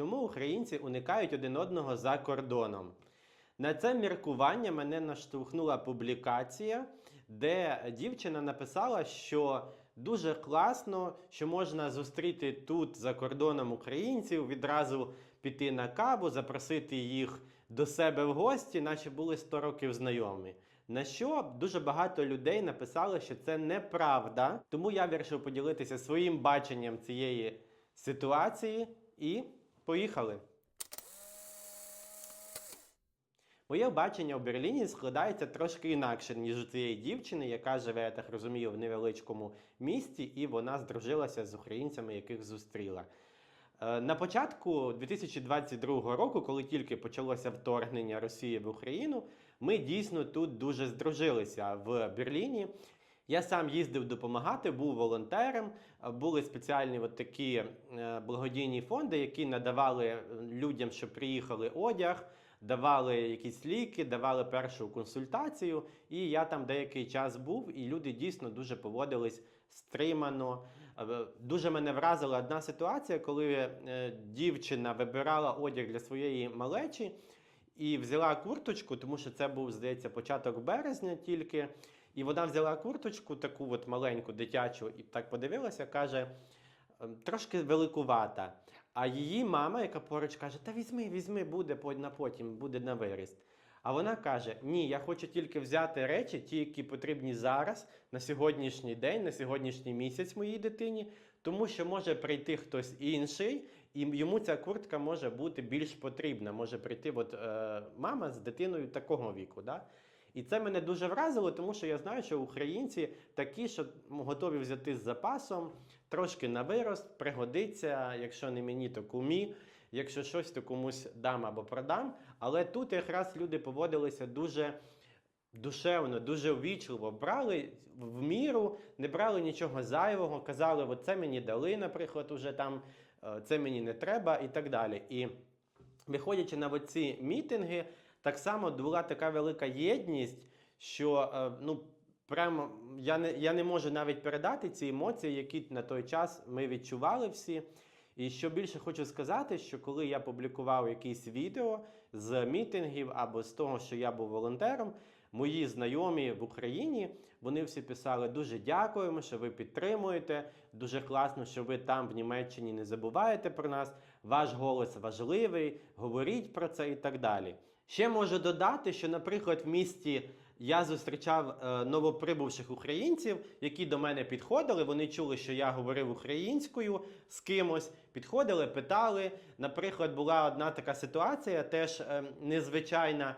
чому українці уникають один одного за кордоном. На це міркування мене наштовхнула публікація, де дівчина написала, що дуже класно, що можна зустріти тут за кордоном українців, відразу піти на каву, запросити їх до себе в гості, наче були 100 років знайомі. На що дуже багато людей написали, що це неправда. Тому я вирішив поділитися своїм баченням цієї ситуації і поїхали. Моє бачення у Берліні складається трошки інакше, ніж у цієї дівчини, яка живе, я так розумію, в невеличкому місті, і вона здружилася з українцями, яких зустріла. Е, На початку 2022 року, коли тільки почалося вторгнення Росії в Україну, ми дійсно тут дуже здружилися в Берліні. Я сам їздив допомагати, був волонтером. Були спеціальні от такі е, благодійні фонди, які надавали е, людям, що приїхали одяг, давали якісь ліки, давали першу консультацію. І я там деякий час був, і люди дійсно дуже поводились стримано. Е, Дуже мене вразила одна ситуація, коли дівчина вибирала одяг для своєї малечі і взяла курточку, тому що це був, здається, початок березня тільки. І вона взяла курточку, таку от маленьку дитячу, і так подивилася, каже, «Ем, трошки великувата. А її мама, яка поруч каже, та візьми, візьми, буде на потім, буде на виріст. А вона каже: Ні, я хочу тільки взяти речі, ті, які потрібні зараз, на сьогоднішній день, на сьогоднішній місяць моїй дитині, тому що може прийти хтось інший, і йому ця куртка може бути більш потрібна. Може прийти от, е, мама з дитиною такого віку. Да? І це мене дуже вразило, тому що я знаю, що українці такі, що готові взяти з запасом, трошки на вирост, пригодиться, якщо не мені, то кумі. Якщо щось, то комусь дам або продам. Але тут якраз люди поводилися дуже душевно, дуже ввічливо. Брали в міру, не брали нічого зайвого, казали, от це мені дали, наприклад, уже там, е, це мені не треба і так далі. І виходячи на ці мітинги, так само була така велика єдність, що е, ну. Прямо я не, я не можу навіть передати ці емоції, які на той час ми відчували всі. І що більше хочу сказати, що коли я публікував якісь відео з мітингів або з того, що я був волонтером, мої знайомі в Україні вони всі писали дуже дякуємо, що ви підтримуєте. Дуже класно, що ви там в Німеччині не забуваєте про нас. Ваш голос важливий, говоріть про це і так далі. Ще можу додати, що, наприклад, в місті я зустрічав е, новоприбувших українців, які до мене підходили. Вони чули, що я говорив українською з кимось. Підходили, питали. Наприклад, була одна така ситуація, теж е, незвичайна.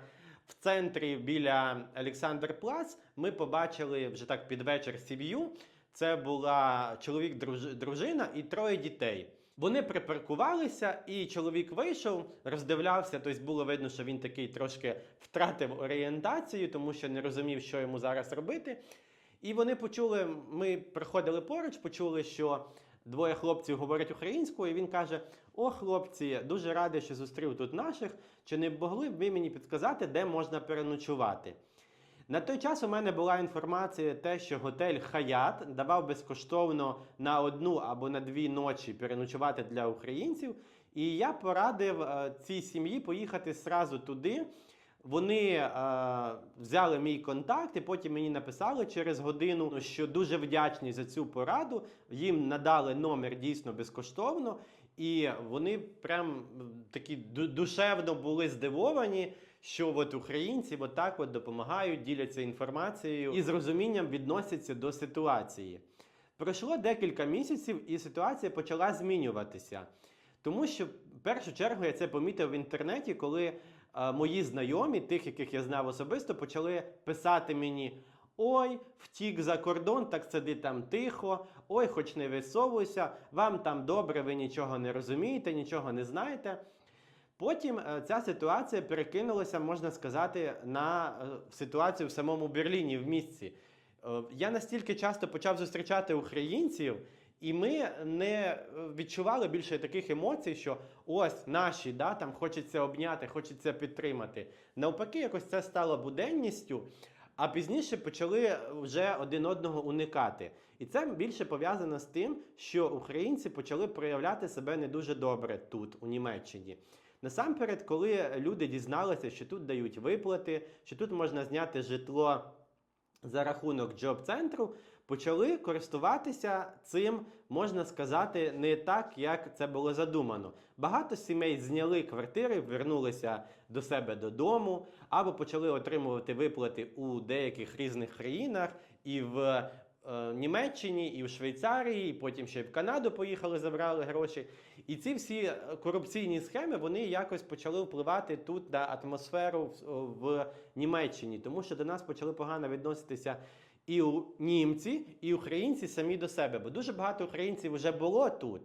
В центрі біля Олександр Плац ми побачили вже так під вечір сім'ю. Це була чоловік, друж- дружина і троє дітей. Вони припаркувалися, і чоловік вийшов, роздивлявся. Тобто було видно, що він такий трошки втратив орієнтацію, тому що не розумів, що йому зараз робити. І вони почули, ми приходили поруч, почули, що двоє хлопців говорять українською, і він каже: О, хлопці, дуже радий, що зустрів тут наших. Чи не могли б ви мені підказати, де можна переночувати? На той час у мене була інформація, те, що готель Хаят давав безкоштовно на одну або на дві ночі переночувати для українців. І я порадив е, цій сім'ї поїхати зразу туди. Вони е, взяли мій контакт і потім мені написали через годину, що дуже вдячні за цю пораду. Їм надали номер дійсно безкоштовно, і вони прям такі душевно були здивовані, що от українці от от допомагають, діляться інформацією і з розумінням відносяться до ситуації. Пройшло декілька місяців, і ситуація почала змінюватися. Тому що в першу чергу я це помітив в інтернеті, коли е, мої знайомі, тих, яких я знав особисто, почали писати мені: Ой, втік за кордон, так сиди там тихо, ой, хоч не висовуйся, вам там добре, ви нічого не розумієте, нічого не знаєте. Потім е, ця ситуація перекинулася, можна сказати, на е, ситуацію в самому Берліні, в місті. Е, Я настільки часто почав зустрічати українців, і ми не відчували більше таких емоцій, що ось наші, да, там хочеться обняти, хочеться підтримати. Навпаки, якось це стало буденністю. а пізніше почали вже один одного уникати. І це більше пов'язано з тим, що українці почали проявляти себе не дуже добре тут, у Німеччині. Насамперед, коли люди дізналися, що тут дають виплати, що тут можна зняти житло за рахунок джоб-центру, почали користуватися цим, можна сказати, не так, як це було задумано. Багато сімей зняли квартири, вернулися до себе додому, або почали отримувати виплати у деяких різних країнах і в Німеччині, і в Швейцарії, і потім ще й в Канаду поїхали, забрали гроші. І ці всі е, корупційні схеми вони якось почали впливати тут на атмосферу в, в Німеччині, тому що до нас почали погано відноситися і у німці, і українці самі до себе. Бо дуже багато українців вже було тут,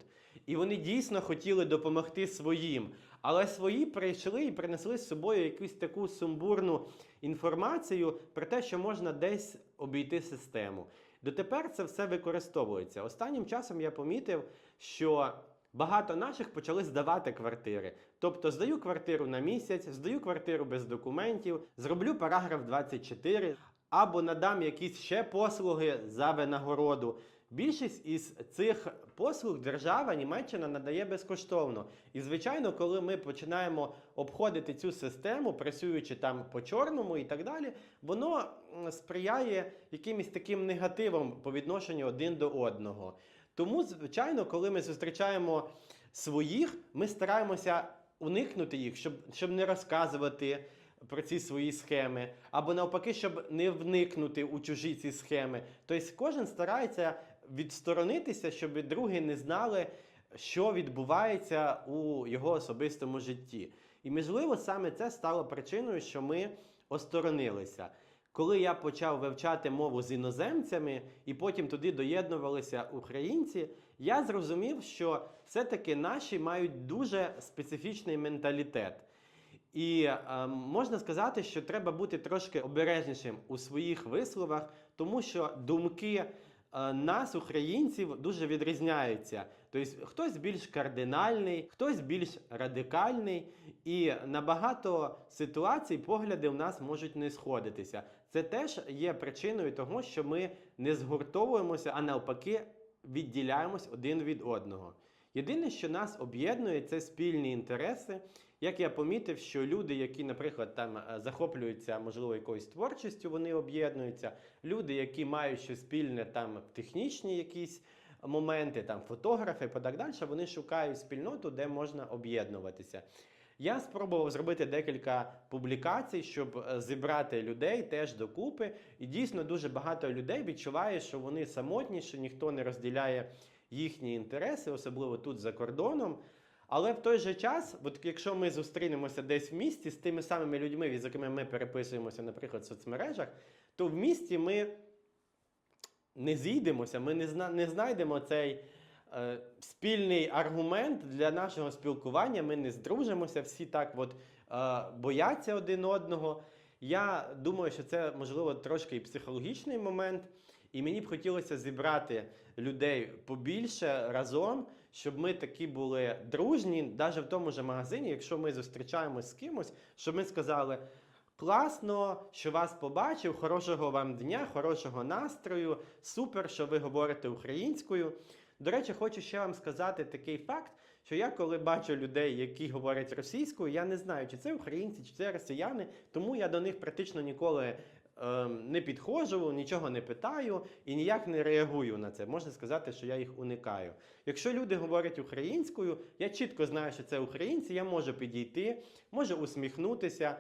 і вони дійсно хотіли допомогти своїм. Але свої прийшли і принесли з собою якусь таку сумбурну інформацію про те, що можна десь обійти систему. Дотепер це все використовується. Останнім часом я помітив, що багато наших почали здавати квартири. Тобто здаю квартиру на місяць, здаю квартиру без документів, зроблю параграф 24, або надам якісь ще послуги за винагороду. Більшість із цих послуг держава Німеччина надає безкоштовно. І звичайно, коли ми починаємо обходити цю систему, працюючи там по чорному і так далі, воно сприяє якимось таким негативом по відношенню один до одного. Тому, звичайно, коли ми зустрічаємо своїх, ми стараємося уникнути їх, щоб, щоб не розказувати про ці свої схеми, або навпаки, щоб не вникнути у чужі ці схеми. Тобто кожен старається відсторонитися, щоб другі не знали, що відбувається у його особистому житті. І можливо, саме це стало причиною, що ми осторонилися. Коли я почав вивчати мову з іноземцями, і потім туди доєднувалися українці, я зрозумів, що все-таки наші мають дуже специфічний менталітет. І е, можна сказати, що треба бути трошки обережнішим у своїх висловах, тому що думки нас, українців, дуже відрізняються. Тобто хтось більш кардинальний, хтось більш радикальний, і на багато ситуацій погляди в нас можуть не сходитися. Це теж є причиною того, що ми не згуртовуємося, а навпаки, відділяємось один від одного. Єдине, що нас об'єднує, це спільні інтереси. Як я помітив, що люди, які, наприклад, там е, захоплюються, можливо, якоюсь творчістю, вони об'єднуються. Люди, які мають щось спільне там технічні якісь моменти, там фотографи і так далі, вони шукають спільноту, де можна об'єднуватися. Я спробував зробити декілька публікацій, щоб е, зібрати людей теж докупи. І дійсно дуже багато людей відчуває, що вони самотні, що ніхто не розділяє їхні інтереси, особливо тут за кордоном. Але в той же час, от якщо ми зустрінемося десь в місті з тими самими людьми, з якими ми переписуємося, наприклад, в соцмережах, то в місті ми не зійдемося, ми не, зна, не знайдемо цей е, спільний аргумент для нашого спілкування. Ми не здружимося, всі так от е, бояться один одного. Я думаю, що це можливо трошки і психологічний момент, і мені б хотілося зібрати людей побільше разом, щоб ми такі були дружні, навіть в тому ж магазині, якщо ми зустрічаємось з кимось, щоб ми сказали. Класно, що вас побачив, хорошого вам дня, хорошого настрою. Супер, що ви говорите українською. До речі, хочу ще вам сказати такий факт, що я, коли бачу людей, які говорять російською, я не знаю, чи це українці, чи це росіяни, тому я до них практично ніколи е, не підходжу, нічого не питаю і ніяк не реагую на це. Можна сказати, що я їх уникаю. Якщо люди говорять українською, я чітко знаю, що це українці, я можу підійти, можу усміхнутися.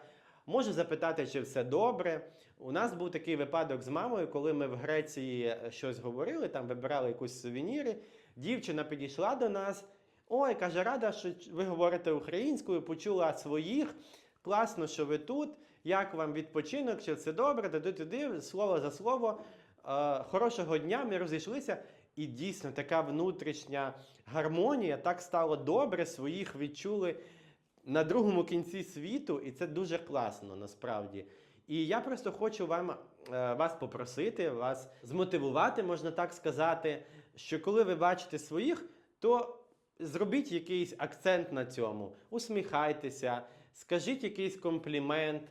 Можу запитати, чи все добре. У нас був такий випадок з мамою, коли ми в Греції щось говорили, там вибирали якісь сувеніри. Дівчина підійшла до нас. Ой, каже, рада, що ви говорите українською, почула своїх. Класно, що ви тут. Як вам відпочинок? Чи все добре? Туди туди, слово за слово. Е, хорошого дня, ми розійшлися. І дійсно така внутрішня гармонія, так стало добре, своїх відчули на другому кінці світу, і це дуже класно насправді. І я просто хочу вам е, вас попросити, вас змотивувати, можна так сказати, що коли ви бачите своїх, то зробіть якийсь акцент на цьому, усміхайтеся, скажіть якийсь комплімент,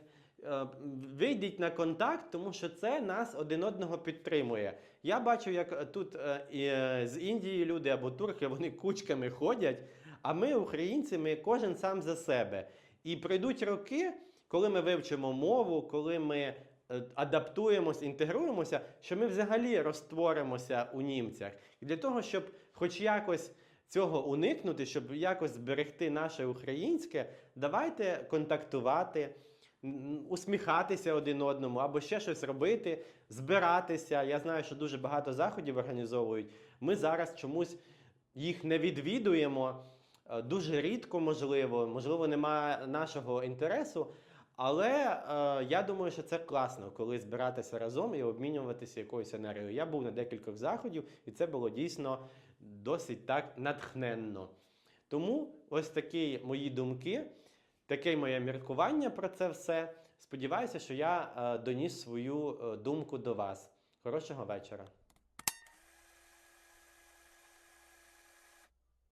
вийдіть на контакт, тому що це нас один одного підтримує. Я бачу, як е, тут е, е, з Індії люди або турки вони кучками ходять. А ми, українці, ми кожен сам за себе. І прийдуть роки, коли ми вивчимо мову, коли ми е, адаптуємось, інтегруємося, що ми взагалі розтворимося у німцях. І для того, щоб хоч якось цього уникнути, щоб якось зберегти наше українське, давайте контактувати, усміхатися один одному або ще щось робити, збиратися. Я знаю, що дуже багато заходів організовують. Ми зараз чомусь їх не відвідуємо. Е, Дуже рідко, можливо, можливо, немає нашого інтересу. Але е, я думаю, що це класно, коли збиратися разом і обмінюватися якоюсь енергією. Я був на декількох заходів, і це було дійсно досить так натхненно. Тому ось такі мої думки, таке моє міркування про це все. Сподіваюся, що я е, доніс свою е, думку до вас. Хорошого вечора.